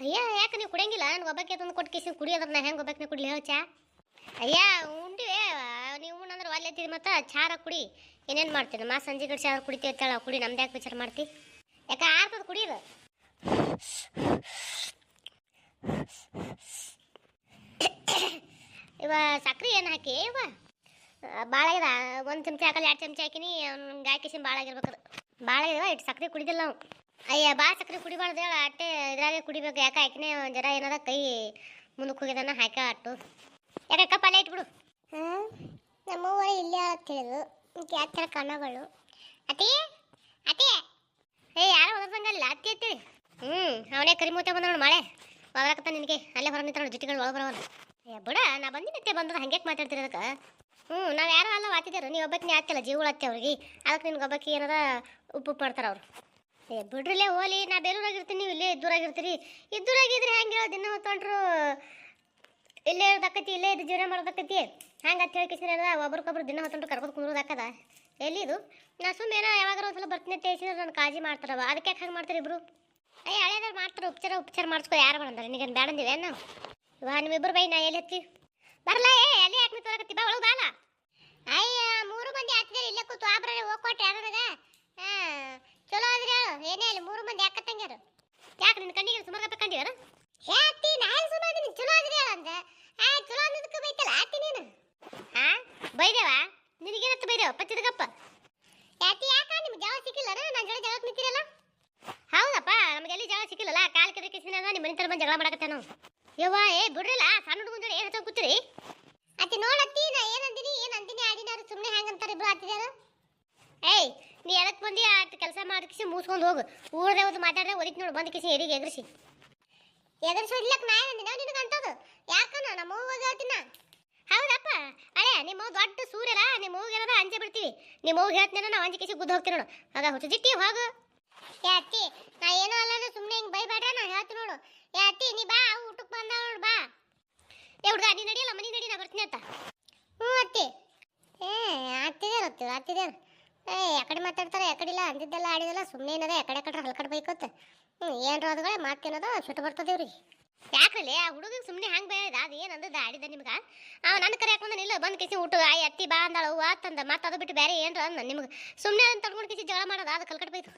ಅಯ್ಯ, ಯಾಕೆ ನೀವು ಕುಡಿಯಂಗಿಲ್ಲ? ನನ್ಗೆ ಒಬ್ಬಕ್ಕೆ ತಂದು ಕೊಟ್ಟು ಕಿಸಿ ಕುಡಿಯೋದ್ರ ನಾ ಹೆಂಗೆ ಒಬ್ಬಕ್ಕೆ ಕುಡಿಲಿ? ಹೇಳು ಚಾ. ಅಯ್ಯ ಉಂಡಿವೆ ನೀವು ಅಂದ್ರೆ ಒಲ್ಲೆ ಮತ್ತೆ ಮತ್ತು ಚಾರ ಕುಡಿ. ಏನೇನು ಮಾಡ್ತೀನಿ ಮಾ ಸಂಜೆ ಗಡಿ ಚಾರ ಕುಡಿತೀವಿ ಅಂತೇಳ ಕುಡಿ, ನಮ್ದು ಯಾಕೆ ವಿಚಾರ ಮಾಡ್ತಿ? ಯಾಕೆ ಆರ್ತದ ಕುಡಿಯೋದು ಇವ ಸಕ್ರೆ ಏನು ಹಾಕಿ? ಇವ ಭಾಳ ಆಗ್ಯದ ಒಂದು ಚಮಚ ಹಾಕಲ್ಲ, ಎರಡು ಚಮಚ ಹಾಕಿನಿ ಗಾಯ ಕಿಸಿನ ಭಾಳ ಆಗಿರ್ಬೇಕು ಭಾಳ ಆಗ್ಯದ ಇಟ್ಟು ಸಕ್ರೆ ಕುಡಿದಿಲ್ಲ ನಾವು ಅಯ್ಯ ಭಾಳ ಸಕ್ಕರೆ ಕುಡಿಬಾರ್ದು ಹೇಳ ಅಟ್ಟೆ ಇದ್ರಾಗೆ ಕುಡಿಬೇಕು. ಯಾಕೆ ಹಾಕಿನೇ ಒಂದು ಜರ ಏನಾರ ಕೈ ಮುಂದಕ್ಕೆ ಹೋಗಿದಾನ ಹಾಕ ಅಟ್ಟು. ಯಾಕೆ ಕಪ್ಪ ಅಲ್ಲೇ ಇಟ್ಬಿಡು. ನಮ್ಮವ್ವ ಇಲ್ಲೇ ಅಂತ ಹೇಳಿದ್ರು ಯಾವ ಥರ ಕಣ್ಣಗಳು ಅತಿ ಅತಿ ಏ ಯಾರು ಓದ್ಬಂಗಲ್ಲ ಅತ್ತಿ ಅತಿ ಹ್ಞೂ ಅವನೇ ಕರಿಮೂತೆ ಬಂದ ನೋಡು ಮಳೆ. ಒಳಗತ್ತ ನಿನಗೆ. ಅಲ್ಲೇ ಹೊರ ನಿಂತ ಜುಟ್ಟಿಗಳು ಒಳಗೆ ಬರವಲ್ಲ ಏ ಬಿಡ ನಾ ಬಂದಿನತ್ತೆ ಬಂದ್ರೆ ಹಂಗೆ ಮಾತಾಡ್ತೀರ ಅದಕ್ಕೆ? ಹ್ಞೂ ನಾವು ಯಾರು ಅಲ್ಲ ವಾತಿದ್ದಾರ ನೀವು ಒಬ್ಬಕ್ಕೆ ನೀ ಆಗ್ತಿಲ್ಲ ಜೀವಗಳು ಹತ್ತೆ ಅವ್ರಿಗೆ. ಅದಕ್ಕೆ ನಿನ್ಗೆ ಒಬ್ಬಕ್ಕೆ ಏನಾರ ಉಪ್ಪು ಮಾಡ್ತಾರೆ ಅವ್ರು. ಏ ಬಿಡ್ರಿಲೇ ಹೋಲಿ, ನಾ ಬೇಲೂರಾಗಿರ್ತೀನಿ, ನೀವು ಇಲ್ಲೇ ಇದ್ದೂರಾಗಿರ್ತೀರಿ. ಇದ್ದೂರಾಗಿದ್ರೆ ಹೆಂಗೆ ಹೇಳೋ ದಿನ ಹೊತ್ತೊಂಡ್ರು ಇಲ್ಲೇ ಇರೋದಕ್ಕತಿ, ಇಲ್ಲೇ ಇದು ಜೀವನ ಮಾಡೋದಕ್ಕತಿ. ಹಂಗೆ ಅಂತ ಹೇಳಿ ಕಿಸಿನ ಒಬ್ರಿಗೊಬ್ರು ದಿನ ಹೊತ್ತೊಂಡ್ರು ಕರ್ಕೊಂಡು ಕುಂದ್ರದಕ್ಕದ ಎಲ್ಲಿ ಇದು? ನಾ ಸುಮ್ಮನೆ ಏನೋ ಯಾವಾಗಾರ ಒಂದ್ಸಲ ಬರ್ತೀನಿ ಹೇಳಿದ್ರೆ ನನ್ನ ಕಾಳಜಿ ಮಾಡ್ತಾರವ ಅದಕ್ಕೆ ಯಾಕೆ ಹಂಗೆ ಮಾಡ್ತಾರೆ ಇಬ್ರು? ಅಯ್ಯ ಹಳೇದಾರು ಮಾಡ್ತಾರೆ, ಉಪಚಾರ ಉಪಚಾರ ಮಾಡಿಸ್ಕೊ, ಯಾರು ಮಾಡಂದ್ರೆ? ನಿನಗೇನು ಬೇಡಂದಿವೆ ನಾವು ಇವಾಗ ನಿಮ್ಮಿಬ್ಬರು ಬೈ, ನಾ ಎಲ್ಲಿ ಹತ್ತಿ? ಬರಲ್ಲ ಏ ಎಲ್ಲಿ ಯಾಕೆ ತೋರಕತ್ತಿ ಬಾ, ಒಳಗೆ ಅಯ್ಯ ಮೂರು ಮಂದಿ ಹತ್ತಿದ್ರೆ ಇಲ್ಲೇ ಕೂತು ಆಬ್ರೆ ಹೋಗ್ಕೊಟ್ಟೆ ಯಾರನಾಗ ಹಾಂ ಚಲೋ ಆದ್ರೆ ಹೇಳು ಏನೇ ಅಲ್ಲಿ ಮೂರು ಮಂದಿ ಯಾಕತ್ತಂಗ್ಯಾರು ಯಾಕೆ ನಿನ್ನ ಕಣ್ಣಿಗೆ ಸುಮಾರು ಕಪ್ಪ ಕಂಡಿದಾರ ಏ ಅತ್ತಿ ನಾ ಎಲ್ಲಿ ಸುಮಾರು ಅದೀನಿ ಚಲೋ ಆದ್ರೆ ಹೇಳು ಅಂದ ಆ ಚಲೋ ಅನ್ನೋದಕ್ಕೆ ಬೈತಲ್ಲ ಅತ್ತಿ ನೀನು ಹಾ ಬೈದೇವ ನಿನಗೇನತ್ತ ಬೈದೇವ ಪಚ್ಚಿದಗಪ್ಪ ಯಾತಿ ಯಾಕ ನಿಮ್ಗೆ ಜಾಗ ಸಿಕ್ಕಿಲ್ಲ ನಾನು ಜಗಳ ಜಗಳಕ್ಕೆ ನಿಂತಿರಲ್ಲ? ಹೌದಪ್ಪ ನಮಗೆ ಎಲ್ಲಿ ಜಾಗ ಸಿಕ್ಕಿಲ್ಲಲ್ಲ? ಕಾಲು ಕೆರೆ ಕಿಸಿನ ನಿಮ್ಮ ಮನೆ ಬಂದು ಜಗಳ ಮಾಡಕತ್ತೆ ನಾವು. ಯವ್ವ, ಏ, ಬಿಡ್ರಿಲ್ಲ? ಸಣ್ಣ ಹುಡುಗ ಹುಡುಗನ ಏನು ಹಚ್ಚ ಕೂತಿರಿ? ಅತ್ತಿ ನೋಡತ್ತಿ, ನಾ ಏನಂದಿನಿ ಏನು ಅಂದಿನಿ? ಆಡಿನಾರು ಸುಮ್ಮನೆ ಹೆಂಗೆ ಅಂತಾರೆ ಇಬ್ರು ಆತಿದಾರ ಏಯ್, ನೀ ಎದಕ್ಕೆ ಬಂದು? ಆಟ ಕೆಲಸ ಮಾಡಿಸಿ ಮೂಸ್ಕೊಂಡು ಹೋಗು. ಊರದೇ ಒಂದು ಮಾತಾಡ್ರೆ ಒದಿತ್ ನೋಡು, ಬಂದು ಕಿಸಿ ಎರಿಗೆ ಎದುರಿಸಿ ಎದುರಿಸೋದ್ಲಕ್ ನಾ ಏನಂದಿನ ನಿನಗೆ ಅಂತದು ಯಾಕನ ನಮ್ಮ ಹೋಗಿ ಹೇಳ್ತೀನ ಹೌದಪ್ಪ. ನಿಮ್ಮ ದೊಡ್ಡ ಸೂರ್ಯರ ನಿಮ್ಮ ಏನಾರ ಅಂಜೆ ಬಿಡ್ತೀವಿ. ನಿಮ್ಮ ಅವ್ಗೆ ಹೇಳ್ತೀನಿ ನಾವು ಅಂಜೆ ಕೇಸಿ ಗುದ್ದು ಹೋಗ್ತೀವಿ ನೋಡು. ಆಗ ಹುಚ್ಚು ಜಿಟ್ಟಿ ಹೋಗು. ಏ ಅತ್ತಿ, ನಾ ಏನೋ ಅಲ್ಲ ಸುಮ್ಮನೆ ಹಿಂಗೆ ಬೈಬೇಡ್ರ ನಾ ಹೇಳ್ತೀನಿ ನೋಡು. ಏ ಅತ್ತಿ, ನೀ ಬಾ ಊಟಕ್ಕೆ ಬಂದ ನೋಡು, ಬಾ. ಏ ಹುಡುಗ, ನೀ ನಡಿಯಲ್ಲ ಮನೆ ನಡಿ, ನಾ ಬರ್ತೀನಿ ಅಂತ ಹ್ಞೂ ಅತ್ತಿ. ಏ ಅತ್ತಿದೇರು ಅತ್ತಿ ಅತ್ತಿದೇರು ಏ ಯಾಕಡೆ ಮಾತಾಡ್ತಾರೆ ಯಾಕಡಿಲ್ಲ ಅಂದಿದ್ದೆಲ್ಲ ಆಡಿದೆಲ್ಲ ಸುಮ್ಮನೆ ಏನದ ಯಾಕಡೆ ಕಡೆ ಹಲ್ಕಡೆ ಬೈಕೋತ ಹ್ಞೂ ಏನ್ರ ಅದುಗಳೇ ಮಾತೇನದ ಸುಟ್ಟು ಬರ್ತದೆ ಇವ್ರಿಗೆ ಯಾಕಲ್ಲಿ ಆ ಹುಡುಗಿಗೆ ಸುಮ್ಮನೆ ಹಂಗೆ ಬೇಡ ಅದು ಏನು ಅಂದದ ಆಡಿದ ನಿಮ್ಗೆ? ಅವ ನನ್ನ ಕರೆ ಹಾಕೊಂಡ ಇಲ್ಲ ಬಂದು ಕಿಸಿ ಊಟ, ಆಯ್, ಅತ್ತಿ ಬಾ ಅಂದಾಳ ಹೂವ ತಂದ ಮತ್ತೆ ಅದು ಬಿಟ್ಟು ಬೇರೆ ಏನ್ರ ಅಂದ ನಿಮ್ಗೆ. ಸುಮ್ಮನೆ ಅದನ್ನ ತಡ್ಕೊಂಡು ಕಿಸಿ ಜಗಳ ಮಾಡೋದು ಅದು ಕಲ್ಕಟ್ ಬೈತು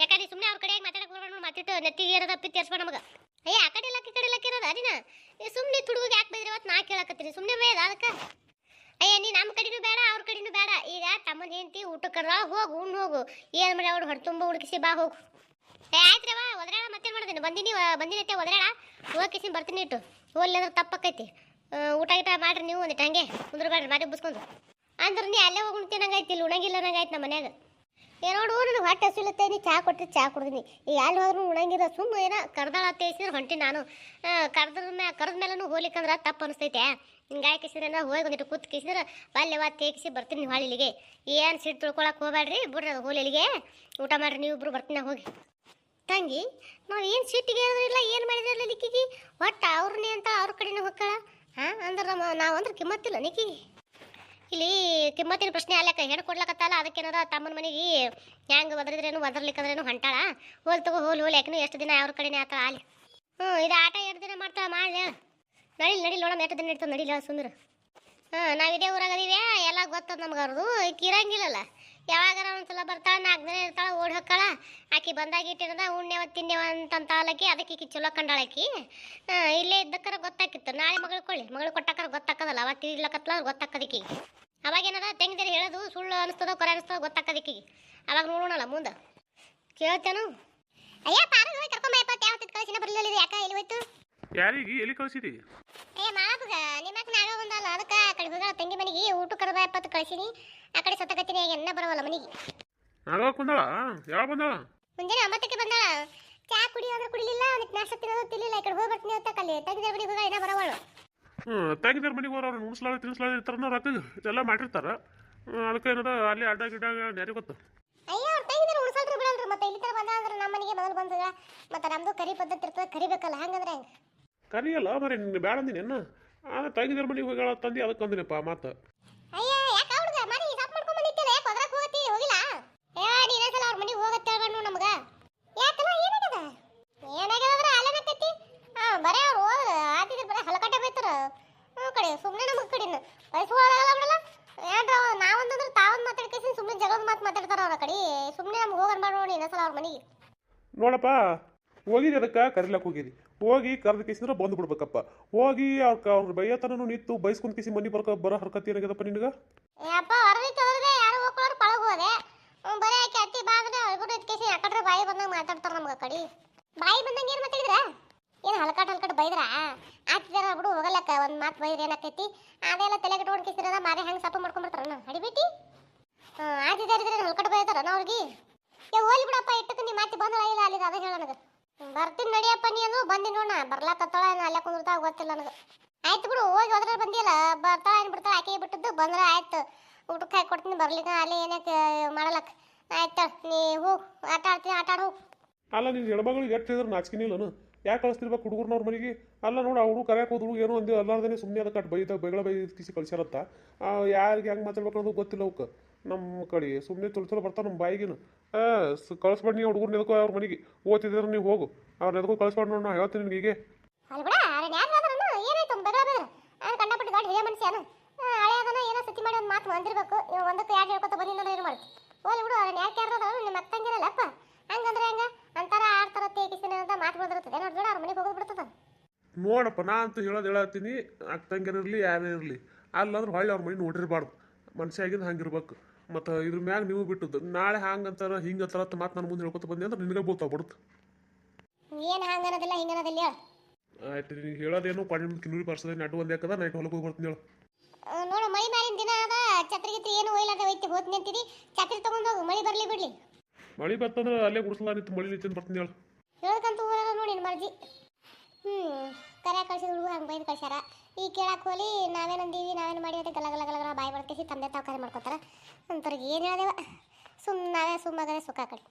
ಯಾಕಂದ್ರೆ ಸುಮ್ಮನೆ ಅವ್ರ ಕಡೆಯಾಗಿ ಮಾತಾಡಕ್ಕೆ ಹೋಗ್ಬೇಡ ಮಾತಿಟ್ಟು ನೆತ್ತಿಗೆ ಏನದ ಅಪ್ಪಿ ತರ್ಸ್ಬೇಡ ನಮಗೆ. ಅಯ್ಯ ಆ ಕಡೆ ಇಲ್ಲಕ್ಕೆ ಈ ಕಡೆ ಇಲ್ಲಕ್ಕೆ ಇರೋದ ಅದಿನ? ಸುಮ್ಮನೆ ತುಡುಗಿಗೆ ಯಾಕೆ ಬೈದ್ರೆ ಇವತ್ತು ನಾ ಕೇಳಕತ್ತೀನಿ. ಸುಮ್ಮನೆ ಬೇಡ ಅದಕ್ಕೆ. ಅಯ್ಯ ನೀ ನಮ್ಮ ಕಡೆನೂ ಬೇಡ, ಅವ್ರ ಕಡೆನೂ ಬೇಡ. ಈಗ ತಮ್ಮನ ಹೆಂಡತಿ ಊಟಕ್ಕೆ ಹೋಗು ಉಣ್ಣು ಹೋಗು. ಏನು ಮಾಡಿ ಅವ್ರು ಹೊಟ್ಟೆ ತುಂಬ ಹುಡುಕಿಸಿ ಬಾ, ಹೋಗು. ಏ ಆಯ್ತ್ರವ ಒದರಾಳ, ಮತ್ತೇನು ಮಾಡ್ತೀನಿ ಬಂದಿನಿ ಬಂದಿನೈತೆ ಒದರಾಳ? ಹೋಗಿಸಿ ಬರ್ತೀನಿ ಇಟ್ಟು. ಹೋಗ್ಲಿ ಅಂದ್ರೆ ತಪ್ಪಕ್ಕೈತಿ. ಊಟ ಗೀಟ ಮಾಡ್ರಿ ನೀವು ಒಂದಿಟ್ಟು ಹಂಗೆ. ಕುಂದ್ರ ಬೇಡ್ರಿ ಮಾಡಿ ಬುಸ್ಕೊಂಡು ಅಂದ್ರೆ ನೀ ಅಲ್ಲೇ ಹೋಗಿ ಉಣ್ತೀನಂಗಾಯ್ತು ಇಲ್ಲಿ ಉಣಂಗಿಲ್ಲ ನಂಗಾಯ್ತು ನಮ್ಮ ಮನ್ಯಾಗ. ಏ ನನಗೆ ಹೊಟ್ಟೆ ಹಸಿಲತ್ತೆ, ನೀ ಚಾ ಕೊಟ್ಟು ಚಾ ಕುಡ್ದಿನಿ. ಈಗ ಅಲ್ಲಿ ಹೋದ್ರೂ ಉಣಂಗಿಲ್ಲ ಸುಮ್ಮ ಏನ ಕರ್ದಾಳ ತೇಸಿದ್ರೆ ಹೊಂಟಿ ನಾನು. ಕರ್ದ್ರ ಮ್ಯಾ, ಕರ್ದ ಮೇಲೂ ಹೋಗ್ಲಿಕ್ಕಂದ್ರೆ ತಪ್ಪು ಅನಿಸ್ತೈತೆ. ಹಿಂಗಾಗಿ ಕಿಸಿದ್ರೆ ಹೋಗಿ ಒಂದಿಟ್ಟು ಕೂತ್ ಕಿಸಿದ್ರೆ ವಾ ತೇಗಿಸಿ ಬರ್ತೀನಿ ಹೊಳ್ಳಿ ಇಲ್ಲಿಗೆ ಏನು ಸಿಟ್ಟು ತಿಳ್ಕೊಳಕ್ಕೆ ಹೋಗ್ಬೇಡ್ರಿ ಬಿಡ್ರಿ ಅದು ಹೋಲಿ ಇಲ್ಲಿಗೆ ಊಟ ಮಾಡ್ರಿ ನೀವು ಇಬ್ರು ಬರ್ತೀನಿ ಹೋಗಿ. ತಂಗಿ, ನಾವು ಏನು ಸಿಟ್ಟಿಗೆ ಇಲ್ಲ, ಏನು ಮಾಡಿದ್ರಲ್ಲ ನಿಕ್ಕಿಗೆ ಒಟ್ಟು ಅವ್ರನ್ನೇ ಅಂತ ಅವ್ರ ಕಡೆನೇ ಹೊಕ್ಕಳ? ಹಾಂ ಅಂದ್ರೆ ನಮ್ಮ ನಾವು ಅಂದ್ರೆ ಕಿಮ್ಮತ್ತಿಲ್ಲ ನಿಕ್ಕಿಗೆ ಇಲ್ಲಿ ಕಿಮ್ಮತ್ತಿನ ಪ್ರಶ್ನೆ ಅಲ್ಲಕ್ಕ ಹೆಣ್ಣು ಕೊಡ್ಲಕತ್ತಲ್ಲ, ಅದಕ್ಕೇನದ ತಮ್ಮನ ಮನೆಗೆ ಹೆಂಗೆ ಒದರಿದ್ರೇನು, ಒದರ್ಲಿಕ್ಕಂದ್ರೇನು ಹೊಂಟಾಳ? ಹೋಲ್ ತಗೋ, ಹೋಲ್ ಹೋಲ್ ಯಾಕೆ ಎಷ್ಟು ದಿನ ಅವ್ರ ಕಡೆನೇ ಆತ ಅಲ್ಲಿ? ಹ್ಞೂ ಇದು ಆಟ ಎರಡು ದಿನ ಮಾಡ್ತಾಳ ಮಾಡಲಿ ನಡಿ ನಡಿ ನೋಡಮ್ಮ ಎಷ್ಟು ದಿನ ಇಡ್ತಾವೆ ನಡಿಲ್ಲ ಸುಂದ್ರ ಹಾಂ ನಾವು ಇದೇ ಊರಾಗ ಅದೀವಿ ಎಲ್ಲ ಗೊತ್ತದ ನಮ್ಗೆ ಅವ್ರದ್ದು ಇರಂಗಿಲ್ಲಲ್ಲ. ಯಾವಾಗಾರ ಒಂದ್ಸಲ ಬರ್ತಾಳ, ನಾಲ್ಕು ದಿನ ಇರ್ತಾಳ, ಓಡಿ ಹೊಕ್ಕಾಳ ಆಕಿ ಬಂದಾಗ ಇಟ್ಟಿರದ ಉಣ್ಣೆವ ತಿನ್ನೆವ ಅಂತಂತ ಆಲಕಿ, ಅದಕ್ಕೆ ಈಕಿ ಚಲೋ ಕಂಡಾಳಕಿ ಇಲ್ಲೇ ಇದ್ದಕ್ಕರ ಗೊತ್ತಾಕಿತ್ತು. ನಾಳೆ ಮಗಳು ಕೊಳ್ಳಿ ಮಗಳು ಕೊಟ್ಟಾಕರ ಗೊತ್ತಾಕದಲ್ಲ, ಅವಾಗ ತಿಳಿಲಕತ್ತಲ ಗೊತ್ತಾಕದಿಕ್ಕಿ ಅವಾಗೇನದ ತೆಂಗಿದೇರಿ ಹೇಳೋದು, ಸುಳ್ಳು ಅನಿಸ್ತದ, ಕೊರೆ ಅನಿಸ್ತದ ಗೊತ್ತಾಕದಿಕ್ಕಿ ಅವಾಗ ನೋಡೋಣಲ್ಲ ಮುಂದೆ. ಕೇಳ್ತೇನು? ಅಯ್ಯ ಪಾರ ಕರ್ಕೊಂಬ ಯಾವ ಕಳಿಸಿನ? ಬರಲಿಲ್ಲ ಯಾಕ, ಎಲ್ಲಿ ಹೋಯ್ತು? ಯಾರಿಗೆ? ಎಲ್ಲಿ ಕಳಿಸಿದಿ ಏ ಮಾಪಗ ನಿಮ್ಮಕ್ಕ ನಾವೇ ಬಂದಲ್ಲ ಅದಕ್ಕೆ ಆ ಕಡೆ ತಂಗಿ ಮನೆಗೆ ಊಟ ಕರೆದ ಎಪ್ಪತ್ತು ಕಳಿಸಿನಿ. ಆ ಕಡೆ ಸತ್ತಕತ್ತೀನಿ ಎನ್ನ ಬರವಲ್ಲ ಮನೆಗೆ. ನಾಗ ಬಂದಾಳ? ಯಾವಾಗ ಬಂದಾಳ? ಮುಂಜಾನೆ ಒಂಬತ್ತಕ್ಕೆ ಬಂದಾಳ. ಚಾ ಕುಡಿಯೋದ್ರೆ ಕುಡಿಲಿಲ್ಲ ಅದಕ್ಕೆ ನಾಷ್ಟ ತಿನ್ನೋದು ತಿನ್ಲಿಲ್ಲ. ಈ ಕಡೆ ಹೋಗಿ ಬರ್ತೀನಿ ಅಂತ ಕಲ್ಲಿ ತೆಗೆದ ಮನೆಗೆ ಹೋಗ ಏನ ಬರವಳು ತಂಗಿದಾರ ಮನೆಗೆ ಹೋರ ಅವ್ರು. ಉಣಿಸ್ಲಾರ ತಿನ್ಸ್ಲಾರ ಇರ್ತಾರ ರೊಕ್ಕ ಎಲ್ಲ ಮಾಡಿರ್ತಾರ. ಅದಕ್ಕೆ ಏನದ ಅಲ್ಲಿ ಅಡ್ಡ ಗಿಡ ಯಾರಿಗೆ ಗೊತ್ತು. ಅಯ್ಯೋ ಅವ್ರು ತೆಗೆದ್ರೆ ಉಣಸಲ್ರಿ ಬಿಡಲ್ರಿ. ಮತ್ತೆ ಇಲ್ಲಿ ತರ ಬಂದ ಅಂದ್ರೆ ನಮ್ಮ ಮನೆಗೆ ಮೊದಲು ಬಂದದ ಮತ್ತೆ ನಮ್ದು ಕರಿ ಪದ್ಧತಿ ಇರ್ತದೆ ಕರಿಬೇಕಲ್ಲ ಹಂಗಂದ್ರೆ ಹೆಂಗೆ? ಕರಿಯಲ್ಲ ಮರಿ ಬೇಡ ಅಂದಿನಿ ಆ ತಂಗಿದ್ರ ಮನೆಗೆ ಹೋಗ್ಯಾಳ ತಂದಿ ಅದಕ್ಕೆ ಅಂದ್ರಪ್ಪ ಮಾತು. ಅಯ್ಯ ಯಾಕ ಹುಡುಗ? ಮನೆ ಸಾಫ್ ಮಾಡ್ಕೊಂಡ್ ಬಂದಿತ್ತಲ್ಲ ಯಾಕೆ ಹೋಗಕ್ಕೆ ಹೋಗತ್ತಿ? ಹೋಗಿಲ್ಲ? ಏ ಸಲ ಅವ್ರ ಮನೆಗೆ ಹೋಗತ್ತೆ ನಮಗ. ಯಾಕಲ್ಲ ಏನಾಗದ ಏನಾಗ್ಯದ ಅಂದ್ರೆ ಅಲ್ಲನಕ್ಕತ್ತಿ ಹಾ ಬರೇ ಆತಿದ್ರೆ ಬರೇ ಹಲಕಟ್ಟೆ ಕಡೆ ಸುಮ್ಮನೆ ನಮ್ಮ ಕಡೆನ. ವಯಸ್ಸುಗಳಾಗಲ್ಲ ಬಿಡಲ್ಲ. ಏನ್ರ ನಾವೊಂದಂದ್ರೆ ತಾವೊಂದು ಸುಮ್ಮನೆ ಜಗಳದ ಮಾತು ಮಾತಾಡ್ತಾರ ಅವ್ರ ಕಡಿ. ಸುಮ್ಮನೆ ನಮ್ಗೆ ಹೋಗನ್ ಮಾಡಿ ನೋಡಿ ಇನ್ನೊಂದ್ಸಲ ಅವ್ರ ನೋಡಪ್ಪ ಹೋಗಿದ್ದೆ ಅದಕ್ಕೆ ಕರಿಲಕ್ಕೆ ಹೋಗಿರಿ. ಹೋಗಿ ಕರೆದು ಕೇಸಿದ್ರೆ ಬಂದು ಬಿಡ್ಬೇಕಪ್ಪ. ಹೋಗಿ ಅವ್ರ ಅವ್ರ ಬೈಯತನೂ ನಿಂತು ಬೈಸ್ಕೊಂಡು ಕೇಸಿ ಮನೆ ಬರ್ಕ ಬರೋ ಹರ್ಕತಿ ಏನಾಗ್ಯದಪ್ಪ ನಿನಗೆ? ಯಪ್ಪ ಹೊರಗೆ ತೊಳೆದ್ರೆ ಯಾರು ಹೋಗ್ಕೊಳ್ಳೋರು ಪಳಗ ಹೋದೆ. ಬರೀ ಆಕೆ ಅತ್ತಿ ಬಾಗದೆ ಅಳ್ಬಿಟ್ಟು ಇದ್ಕೇಸಿ ಯಾಕಡ್ರೆ ಬಾಯಿ ಬಂದಂಗೆ ಮಾತಾಡ್ತಾರ ನಮ್ಗೆ ಕಡಿ. ಬಾಯಿ ಬಂದಂಗೆ ಏನು ಮಾತಾಡಿದ್ರ? ಏನು ಹಲ್ಕಟ್ ಹಲ್ಕಟ್ ಬೈದ್ರ? ಆತಿದಾರ ಬಿಡು ಹೋಗಲಕ್ಕ ಒಂದು ಮಾತು ಬೈದ್ರೆ ಏನಾಕೈತಿ ಅದೆಲ್ಲ ತಲೆ ಕಟ್ಕೊಂಡು ಕಿಸಿರದ ಮಾರಿ ಹೆಂಗೆ ಸಪ್ಪ ಮಾಡ್ಕೊಂಡ್ಬಿಡ್ತಾರ ಹಡಿಬಿಟ್ಟಿ ಹಾಂ ಆತಿದಾರಿದ್ರೆ ಹಲ್ಕಟ್ ಬೈತಾರ ಅವ್ರಿಗೆ? ಹೋಲಿ ಬಿಡಪ್ಪ, ಇಟ್ಟಕ್ಕೆ ನೀ ಮಾತಿ ಬಂದಳ ಇಲ್ಲ ಅಲ್ಲಿ ಅದ ಹೇಳ ನನಗೆ. ಬರ್ತೀನಿ ನಡಿಯಪ್ಪ ನೀ ಅಂದ್ರು ಬಂದಿ ನೋಡ ಬರ್ಲಾಕತ್ತಾಳ ಅಲ್ಲೇ ಕುಂದಿರ್ತಾವ ಗೊತ್ತಿಲ್ಲ ನನಗೆ. ಆಯ್ತು ಬಿಡು, ಹೋಗಿ ಹೋದ್ರೆ ಬಂದಿಲ್ಲ ಬರ್ತಾಳ ಏನು ಬಿಡ್ತಾಳ ಆಕೆ ಬಿಟ್ಟದ್ದು ಬಂದ್ರೆ ಆಯ್ತು. ಊಟಕ್ಕೆ ಹಾಕಿ ಕೊಡ್ತೀನಿ, ಬರ್ಲಿಕ್ಕ ಅಲ್ಲಿ ಏನಕ್ಕೆ ಮಾಡಲಕ್ ಆಯ್ತು ನೀ ಹೋಗ್ ಆಟ ಆಡ್ತೀನಿ, ಆಟ ಆಡು. ಅಲ್ಲ ನಿನ್ನ ಹೆಣ್ಮಗಳಿಗೆ ಎಷ್ಟು ಇದ್ರು ನಾಚಿಕಿನಿಲ್ಲನು ಯಾಕೆ ಕಳಿಸ್ತಿರ್ಬೇಕು ಹುಡುಗರ್ನವ್ರ ಮನೆಗೆ? ಅಲ್ಲ ನೋಡಿ ಅವರು ಕರೆಯಕ್ಕೆ ಹೋದ್ರು ಏನೋ ಅಂದಿ ಅಲ್ಲಾರ್ದೇ ಸುಮ್ಮನೆ ಅದಕ್ಕೆ ಅಟ್ ಬೈದ ಬೈಗಳ ಬೈ ಕಿಸಿ ಕಳ್ಸ್ಯಾರತ್ತ ಯಾರಿಗೆ ಹೆಂಗೆ ಮಾತಾಡ್ಬೇಕು ಅನ್ನೋದು ಗೊತ್ತಿಲ್ಲ ಅವಕ್ಕೆ ನಮ್ಮ ಕಡೆ ಸುಮ್ಮನೆ ಚಲೋ ಚಲೋ ಬರ್ತಾವ ನಮ್ಮ ಬಾಯಿಗೇನು. ಕಳಿಸ್ಬೇಡಿ ನೀವು ಹುಡುಗರ್ನ ಎದಕ್ಕೋ ಅವ್ರ ಮನೆಗೆ. ಓದ್ತಿದ್ರೆ ನೀವು ಹೋಗು. ಅವ್ರು ಎದಕ್ಕೋ ಕಳಿಸ್ಬೇಡಿ ನೋಡಿ ನಾ ಹೇಳ್ತೀನಿ ನಿನಗೆ ಹೀಗೆ. ಇವ್ ಒಂದಕ್ಕೆ ಯಾರು ಹೇಳ್ಕೊತ ಬಂದಿಲ್ಲ ಏನು ಮಾಡಿ ಹೋಲಿ ಬಿಡು ಅವ್ರನ್ನ ಯಾಕೆ ಯಾರು ನಿಮ್ಮ ಅತ್ತಂಗಿರಲ್ಲಪ್ಪ ಹಂಗಂದ್ರೆ ಹೆಂಗ? ತೇಕಿಸಿನ ಅಂತ ಮಾತು ಅವ್ರ ಮನೆಗೆ ಹೋಗೋದು ಬಿಡ್ತದ. ನೋಡಪ್ಪ ನಾ ಅಂತ ಹೇಳೋದು ಹೇಳತ್ತೀನಿ ಅಕ್ಕಂಗಿರಲಿ ಯಾರೇ ಇರಲಿ ಅಲ್ಲಂದ್ರೆ ಹೊಳ್ಳಿ ಅವ್ರ ಮನೆ ನೋಡಿರ್ಬಾರ್ದು. ಮನುಷ್ಯ ಆಗಿದ್ದು ಹಂಗಿರ್ಬೇಕು. ಮತ್ತು ಇದ್ರ ಮ್ಯಾಗ ನೀವು ಬಿಟ್ಟದ್ದು ನಾಳೆ ಹಂಗಂತಾರ ಹಿಂಗಂತಾರ ಅಂತ ಮಾತು ನನ್ನ ಮುಂದೆ ಹೇಳ್ಕೊತ ಬಂದೆ ಅಂದ್ರೆ ನಿನಗೆ ಬೋತ ಬಿಡುತ್ತೆ. ಏನು ಹಿಂಗನದಿಲ್ಲ ಹೇಳು. ಆಯ್ತು ನೀನು ಹೇಳೋದೇನು ಪಣ್ಣು ಕಿನ್ನೂರಿ ಬರ್ಸದೆ ನಡು ಒಂದೇ ಹಾಕದ ನೈಟ್ ಹೊಲಕ್ಕೆ ಹೋಗಿ ಬರ್ತೀನಿ ಹೇಳು. ನೋಡು ಮಳಿ ಮಾರಿನ ದಿನ ಅದ ಛತ್ರಿ ಗಿತ್ರಿ ಏನು ಒಯ್ಲಾರ್ದೆ ಒಯ್ತಿ ಹೋಗ್ತೀನಿ ಅಂತೀರಿ. ಛತ್ರಿ ತಗೊಂಡು ಹೋಗು ಮಳಿ ಬರ್ಲಿ ಬಿಡ್ಲಿ. ಮಳಿ ಬರ್ತಂದ್ರೆ ಅಲ್ಲೇ ಗುಡಿಸಲ ನಿಂತು ಮಳಿ ನಿಂತಿಂದ ಬರ್ತೀನಿ ಹೇಳು. ಹೇಳಕ್ಕಂತೂ ಊರಾಗ ನೋಡಿ ಮರ್ಜಿ. ಹ್ಞೂ ಕರೆ ಕಳ್ಸಿದ ಹುಡುಗ ಹಂಗೆ ಬೈದು ಕಳ್ಸ್ಯಾರ. ಈ ಕೇಳಕ್ಕೆ ಹೋಲಿ ನಾವೇನಂದೀವಿ ನಾವೇನು ಮಾಡಿ ಅಂತ ಗಲ ಗಲ ಬಾಯಿ ಬಡ್ಕೇಸಿ ತಂದೆ ತಾವು ಕರೆ ಮಾಡ್ಕೊತಾರ. ನಂತರ ಏನು ಹೇಳ್ದೇವ? ಸುಮ್ಮನೆ ನಾವೇ ಸುಮ್ಮನೆ ಸುಖ ಕಡೆ.